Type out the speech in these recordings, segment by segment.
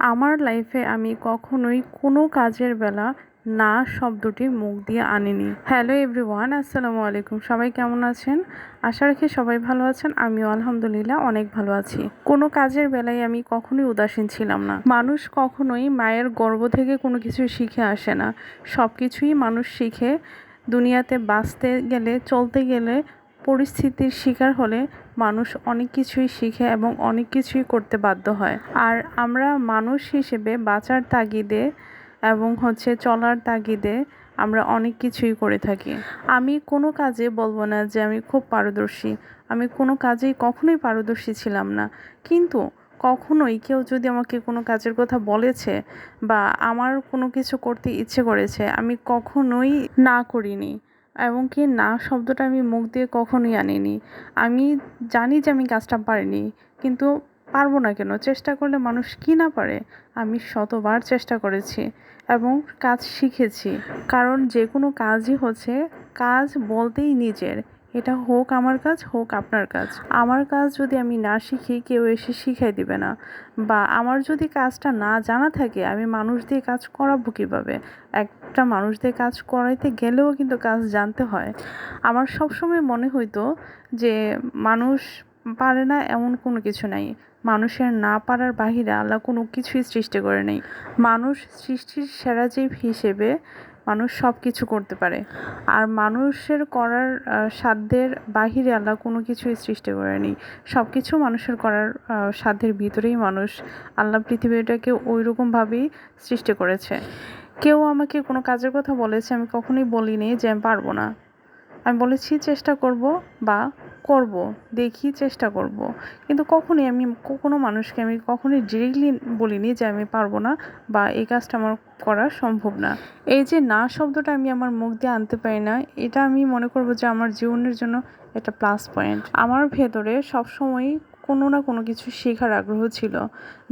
আমার লাইফে আমি কখনোই কোনো কাজের বেলা না শব্দটি মুখ দিয়ে আনিনি। হ্যালো এভরিওয়ান আসসালামু আলাইকুম। সবাই কেমন আছেন? আশা রাখি সবাই ভালো আছেন। আমিও আলহামদুলিল্লাহ অনেক ভালো আছি। কোনো কাজের বেলায় আমি কখনোই উদাসীন ছিলাম না। মানুষ কখনোই মায়ের গর্ভ থেকে কোনো কিছু শিখে আসে না। সব কিছুই মানুষ শিখে। দুনিয়াতে বাঁচতে গেলে, চলতে গেলে পরিস্থিতির শিকার হলে মানুষ অনেক কিছুই শিখে এবং অনেক কিছুই করতে বাধ্য হয়। আর আমরা মানুষ হিসেবে বাঁচার তাগিদে এবং হচ্ছে চলার তাগিদে আমরা অনেক কিছুই করে থাকি। আমি কোনো কাজে বলব না যে আমি খুব পারদর্শী। আমি কোনো কাজেই কখনোই পারদর্শী ছিলাম না। কিন্তু কখনোই কেউ যদি আমাকে কোনো কাজের কথা বলেছে বা আমার কোনো কিছু করতে ইচ্ছে করেছে, আমি কখনোই না করিনি। এবং কি না শব্দটা আমি মুখ দিয়ে কখনোই আনিনি। আমি জানি যে আমি কাজটা পারিনি, কিন্তু পারব না কেন? চেষ্টা করলে মানুষ কি না পারে? আমি শতবার চেষ্টা করেছি এবং কাজ শিখেছি। কারণ যে কোনো কাজই হচ্ছে কাজ বলতেই নিজের। এটা হোক আমার কাজ, হোক আপনার কাজ। আমার কাজ যদি আমি না শিখি, কেউ এসে শিখাই দিবে না। বা আমার যদি কাজটা না জানা থাকে, আমি মানুষ দিয়ে কাজ করাবো কীভাবে? একটা মানুষ দিয়ে কাজ করাইতে গেলেও কিন্তু কাজ জানতে হয়। আমার সবসময় মনে হইতো যে মানুষ পারে না এমন কোনো কিছু নাই। মানুষের না পারার বাহিরে আল্লাহ কোনো কিছুই সৃষ্টি করে নেই। মানুষ সৃষ্টির সেরা জীব হিসেবে মানুষ সব কিছু করতে পারে। আর মানুষের করার সাধ্যের বাহিরে আল্লাহ কোনো কিছুই সৃষ্টি করেনি। সব কিছু মানুষের করার সাধ্যের ভিতরেই মানুষ আল্লাহ পৃথিবীটাকে ওই রকমভাবেই সৃষ্টি করেছে। কেউ আমাকে কোনো কাজের কথা বলেছে, আমি কখনোই বলিনি যে আমি পারব না। আমি বলেছি, চেষ্টা করব বা করব, দেখি, চেষ্টা করব। কিন্তু কখনই আমি কোনো মানুষকে আমি কখনোই ডিরেক্টলি বলিনি যে আমি পারব না বা এই কাজটা আমার করা সম্ভব না। এই যে না শব্দটা আমি আমার মুখ দিয়ে আনতে পারি না, এটা আমি মনে করব যে আমার জীবনের জন্য একটা প্লাস পয়েন্ট আমার ভেতরে সবসময়ই কোনো না কোনো কিছু শেখার আগ্রহ ছিল,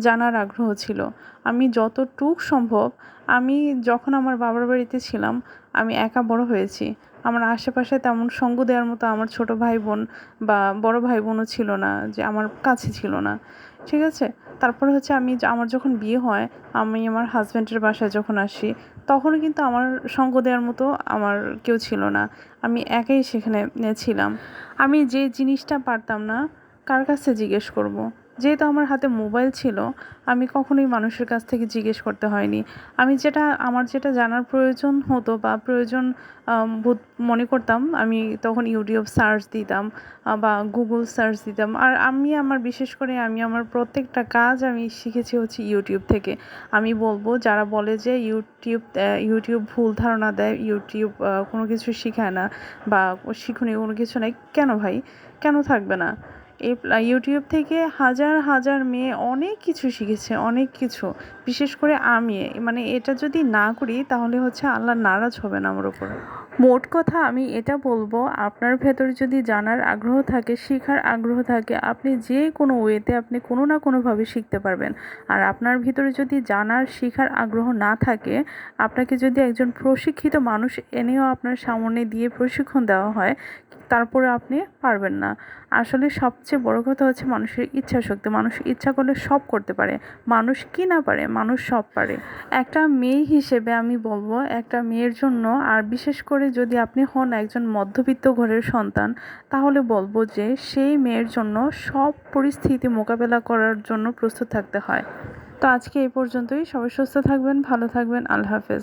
জানার আগ্রহ ছিল। আমি যতটুক সম্ভব, আমি যখন আমার বাবার বাড়িতে ছিলাম, আমি একা বড় হয়েছি। আমার আশেপাশে তেমন সঙ্গ দেওয়ার মতো আমার ছোট ভাই বোন বা বড় ভাই বোনও ছিল না, যে আমার কাছে ছিল না। ঠিক আছে? তারপরে হচ্ছে আমি আমার যখন বিয়ে হয়, আমি আমার হাজব্যান্ডের বাসায় যখন আসি তখন কিন্তু আমার সঙ্গ দেওয়ার মতো আমার কেউ ছিল না। আমি একাই সেখানে ছিলাম। আমি যে জিনিসটা পারতাম না, কার কাছে জিজ্ঞেস করব। যেহেতু আমার হাতে মোবাইল ছিল, আমি কখনোই মানুষের কাছ থেকে জিজ্ঞেস করতে হয়নি। আমি যেটা, আমার যেটা জানার প্রয়োজন হতো বা প্রয়োজন বোধ মনে করতাম, আমি তখন ইউটিউব সার্চ দিতাম বা গুগল সার্চ দিতাম। আর আমি আমার, বিশেষ করে আমি আমার প্রত্যেকটা কাজ আমি শিখেছি হচ্ছে ইউটিউব থেকে। আমি বলব, যারা বলে যে ইউটিউব ইউটিউব ভুল ধারণা দেয়, ইউটিউব কোনো কিছু শেখায় না বা শিখুনি কোনো কিছু নেই, কেন ভাই? কেন থাকবে না? ইউটিউব থেকে হাজার হাজার মেয়ে অনেক কিছু শিখেছে, অনেক কিছু। বিশেষ করে আমি মানে এটা যদি না করি, তাহলে হচ্ছে আল্লাহ নারাজ হবে না আমার উপর। মোট কথা আমি এটা বলব, আপনার ভেতরে যদি জানার আগ্রহ থাকে, শেখার আগ্রহ থাকে, আপনি যে কোনো ওয়েতে আপনি কোনো না কোনোভাবে শিখতে পারবেন। আর আপনার ভিতরে যদি জানার, শেখার আগ্রহ না থাকে, আপনাকে যদি একজন প্রশিক্ষিত মানুষ এনেও আপনার সামনে দিয়ে প্রশিক্ষণ দেওয়া হয়, তারপরে আপনি পারবেন না। আসলে সবচেয়ে বড় কথা হচ্ছে মানুষের ইচ্ছা শক্তি মানুষ ইচ্ছা করলে সব করতে পারে। মানুষ কি না পারে? মানুষ সব পারে। একটা মেয়ে হিসেবে আমি বলব, একটা মেয়ের জন্য, আর বিশেষ করে যদি আপনি হন একজন মধ্যবিত্ত ঘরের সন্তান, তাহলে বলব যে সেই মেয়ের জন্য সব পরিস্থিতি মোকাবেলা করার জন্য প্রস্তুত থাকতে হয়। তো আজকে এই পর্যন্তই। সবাই সুস্থ থাকবেন, ভালো থাকবেন। আল্লাহ হাফেজ।